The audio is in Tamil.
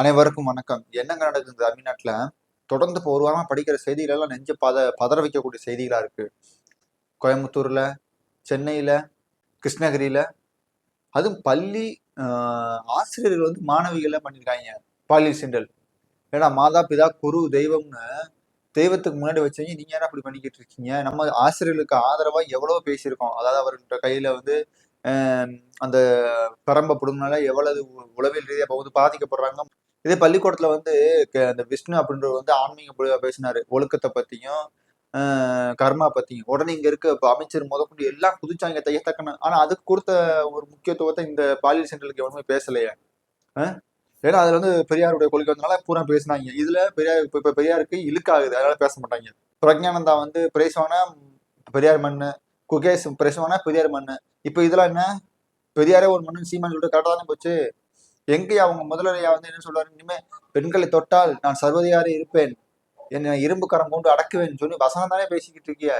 அனைவருக்கும் வணக்கம். என்னங்க நடக்குது தமிழ்நாட்டில் தொடர்ந்து இப்போ ஒரு வாரமாக படிக்கிற செய்திகள் எல்லாம் நெஞ்ச பத பதற வைக்கக்கூடிய செய்திகளாக இருக்கு. கோயம்புத்தூர்ல சென்னையில கிருஷ்ணகிரியில அதுவும் பள்ளி ஆசிரியர்கள் வந்து மாணவிகளை பண்ணியிருக்காங்க பாலியல் சிண்டல். ஏன்னா மாதா பிதா குரு தெய்வம்னு தெய்வத்துக்கு முன்னாடி வச்சீங்க நீங்க என்ன அப்படி பண்ணிக்கிட்டு இருக்கீங்க? நம்ம ஆசிரியர்களுக்கு ஆதரவா எவ்வளவு பேசியிருக்கோம். அதாவது அவர்கிட்ட கையில வந்து அந்த பரம்ப பிடுங்கினால எவ்வளவு உ- உளவியல் ரீதியாக வந்து பாதிக்கப்படுறாங்க. இதே பள்ளிக்கூடத்துல வந்து க- அந்த விஷ்ணு அப்படின்றவர் வந்து ஆன்மீக பொழிவா பேசினாரு. ஒழுக்கத்தை பத்தியும் கர்மா பத்தியும். உடனே இங்க இருக்க இப்போ அமைச்சர் முதற்கொண்டு எல்லாம் குதிச்சாங்க தையத்தக்கன. ஆனா அதுக்கு கொடுத்த ஒரு முக்கியத்துவத்தை இந்த பாலியல் சென்டருக்கு எவனுமே பேசலையே. ஏன்னா அதுல வந்து பெரியாருடைய கொள்கை வந்தனால பூரா பேசினாங்க. இதுல பெரியார் இப்ப பெரியாருக்கு இழுக்காகுது. அதனால பேச மாட்டாங்க. பிரஜானந்தா வந்து பிரேசவானா பெரியார் மண்ணு குகேஷ் பிரேசவானா பெரியார் மண்ணு. இப்ப இதெல்லாம் என்ன? பெரியாரே ஒரு மண்ணு சீமான் சொல்லிட்டு கரெக்டாக தானே போச்சு? எங்கே அவங்க முதலரையா வந்து என்ன சொல்றாரு இனிமே பெண்களை தொட்டால் நான் சர்வதிகாரி இருப்பேன். என்னை இரும்பு கரம் கொண்டு அடக்குவேன். சொல்லி வசனம் தானே பேசிக்கிட்டு இருக்கியா?